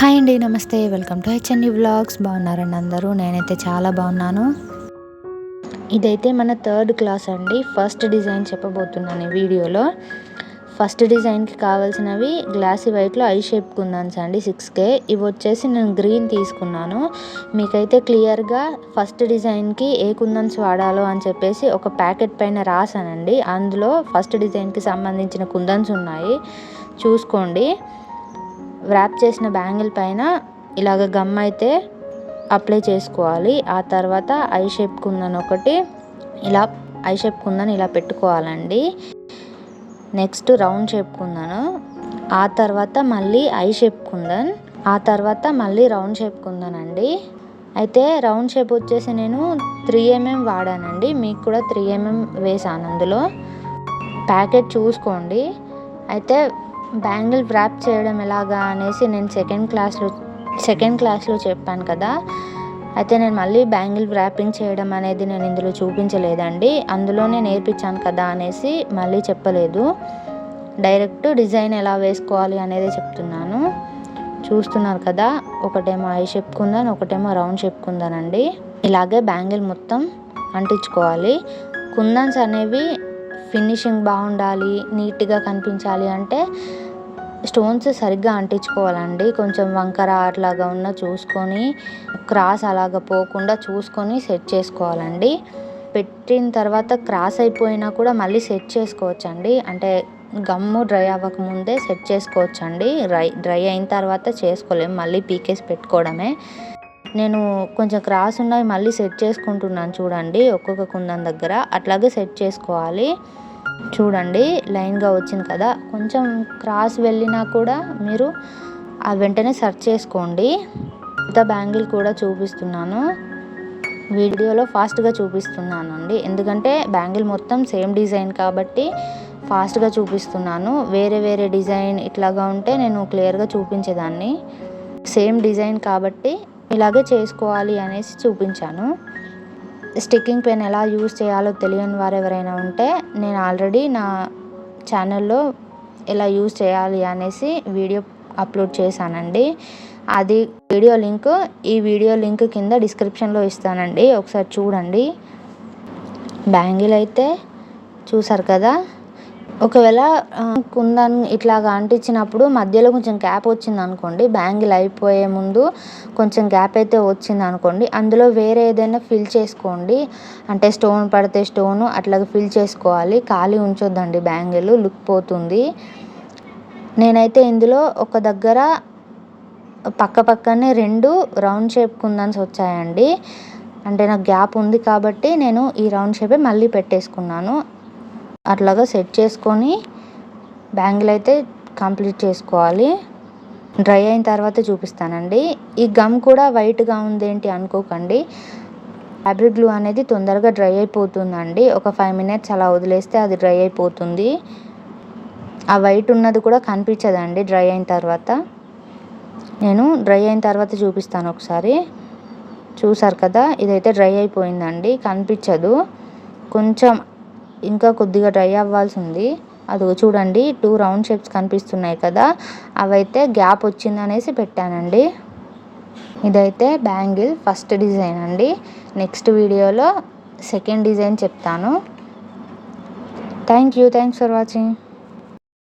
Hi అండి నమస్తే. Welcome to HNE vlogs. బాగున్నారండి అందరూ? నేనైతే చాలా బాగున్నాను. ఇదైతే మన థర్డ్ క్లాస్ అండి. ఫస్ట్ డిజైన్ చెప్పబోతున్నాను ఈ వీడియోలో. ఫస్ట్ డిజైన్కి కావాల్సినవి గ్లాసీ వైట్లో ఐ షేప్ కుందన్స్ అండి సిక్స్ కే ఇవి వచ్చేసి నేను గ్రీన్ తీసుకున్నాను. మీకైతే క్లియర్గా ఫస్ట్ డిజైన్కి ఏ కుందన్స్ వాడాలో అని చెప్పేసి ఒక ప్యాకెట్ పైన రాసానండి అందులో ఫస్ట్ డిజైన్కి సంబంధించిన కుందన్స్ ఉన్నాయి. చూసుకోండి. వ్రాప్ చేసిన బ్యాంగిల్ పైన ఇలాగ గమ్ అయితే అప్లై చేసుకోవాలి. ఆ తర్వాత ఐ షేప్ కుందని ఒకటి ఇలా ఐ షేప్ కుందని ఇలా పెట్టుకోవాలండి. Next round shape kundan. ఆ తర్వాత మళ్ళీ ఐ షేప్ కుందన్. ఆ తర్వాత మళ్ళీ రౌండ్ షేప్ కుందనండి. అయితే రౌండ్ షేప్ వచ్చేసి నేను త్రీ ఎంఎం mm వాడానండి. మీకు కూడా త్రీ ఎంఎం mm వేసాను అందులో. ప్యాకెట్ చూసుకోండి. అయితే బ్యాంగిల్ వ్రాప్ చేయడం ఎలాగా అనేసి నేను సెకండ్ క్లాస్లో సెకండ్ క్లాస్లో చెప్పాను కదా. అయితే నేను మళ్ళీ బ్యాంగిల్ వ్రాపింగ్ చేయడం అనేది నేను ఇందులో చూపించలేదండి. అందులోనే నేర్పించాను కదా అనేసి మళ్ళీ చెప్పలేదు. డైరెక్ట్ డిజైన్ ఎలా వేసుకోవాలి అనేది చెప్తున్నాను. చూస్తున్నారు కదా ఒకటేమో ఐ షేప్ కుందని ఒకటేమో రౌండ్ షేప్ కుందనండి. ఇలాగే బ్యాంగిల్ మొత్తం అంటించుకోవాలి. కుందన్స్ అనేవి ఫినిషింగ్ బాగుండాలి నీట్గా కనిపించాలి అంటే స్టోన్స్ సరిగ్గా అంటించుకోవాలండి. కొంచెం వంకర అట్లాగా ఉన్న చూసుకొని క్రాస్ అలాగ పోకుండా చూసుకొని సెట్ చేసుకోవాలండి. పెట్టిన తర్వాత క్రాస్ అయిపోయినా కూడా మళ్ళీ సెట్ చేసుకోవచ్చండి. అంటే గమ్ము డ్రై అవ్వకముందే సెట్ చేసుకోవచ్చండి. డ్రై డ్రై అయిన తర్వాత చేసుకోలేము మళ్ళీ పీకేసి పెట్టుకోవడమే. నేను కొంచెం క్రాస్ ఉన్నవి మళ్ళీ సెట్ చేసుకుంటున్నాను చూడండి ఒక్కొక్క కుందన్ దగ్గర. అట్లాగే సెట్ చేసుకోవాలి. చూడండి లైన్గా వచ్చింది కదా. కొంచెం క్రాస్ వెళ్ళినా కూడా మీరు ఆ వెంటనే సెర్చ్ చేసుకోండి. కొత్త బ్యాంగిల్ కూడా చూపిస్తున్నాను. వీడియోలో ఫాస్ట్గా చూపిస్తున్నాను అండి ఎందుకంటే బ్యాంగిల్ మొత్తం సేమ్ డిజైన్ కాబట్టి ఫాస్ట్గా చూపిస్తున్నాను. వేరే వేరే డిజైన్ ఇట్లాగా ఉంటే నేను క్లియర్గా చూపించేదాన్ని. సేమ్ డిజైన్ కాబట్టి ఇలాగే చేసుకోవాలి అనేసి చూపించాను. స్టిక్కింగ్ పెన్ ఎలా యూస్ చేయాలో తెలియని వారు ఎవరైనా ఉంటే నేను ఆల్రెడీ నా ఛానల్లో ఎలా యూస్ చేయాలి అనేసి వీడియో అప్లోడ్ చేశానండి. అది వీడియో లింక్ ఈ వీడియో లింక్ కింద డిస్క్రిప్షన్లో ఇస్తానండి. ఒకసారి చూడండి. బ్యాంగిల్ అయితే చూసారు కదా? ఒకవేళ కుందన్ ఇట్లాగా అంటించినప్పుడు మధ్యలో కొంచెం గ్యాప్ వచ్చింది అనుకోండి బ్యాంగిల్ అయిపోయే ముందు కొంచెం గ్యాప్ అయితే వచ్చింది అనుకోండి అందులో వేరే ఏదైనా ఫిల్ చేసుకోండి. అంటే స్టోన్ పడితే స్టోను అట్లా ఫిల్ చేసుకోవాలి. ఖాళీ ఉంచొద్దండి బ్యాంగిల్ లుక్ పోతుంది. నేనైతే ఇందులో ఒక దగ్గర పక్క పక్కనే రెండు రౌండ్ షేప్ కుందన్స్ వచ్చాయండి. అంటే నాకు గ్యాప్ ఉంది కాబట్టి నేను ఈ రౌండ్ షేపే మళ్ళీ పెట్టేసుకున్నాను. అట్లాగా సెట్ చేసుకొని బ్యాంగిల్ అయితే కంప్లీట్ చేసుకోవాలి. డ్రై అయిన తర్వాత చూపిస్తానండి. ఈ గమ్ కూడా వైట్గా ఉంది ఏంటి అనుకోకండి. ఫ్యాబ్రిక్ గ్లూ అనేది తొందరగా డ్రై అయిపోతుందండి. ఒక ఫైవ్ మినిట్స్ అలా వదిలేస్తే అది డ్రై అయిపోతుంది. ఆ వైట్ ఉన్నది కూడా కనిపించదండి డ్రై అయిన తర్వాత. నేను డ్రై అయిన తర్వాత చూపిస్తాను ఒకసారి. చూసారు కదా? ఇదైతే డ్రై అయిపోయిందండి. కనిపించదు. కొంచెం ఇంకా కొద్దిగా డ్రై అవ్వాల్సి ఉంది అది చూడండి టూ రౌండ్ షేప్స్ కనిపిస్తున్నాయి కదా. అవైతే గ్యాప్ వచ్చిందనేసి పెట్టానండి. ఇదైతే బ్యాంగిల్ ఫస్ట్ డిజైన్ అండి. నెక్స్ట్ వీడియోలో సెకండ్ డిజైన్ చెప్తాను. Thank you thanks for watching.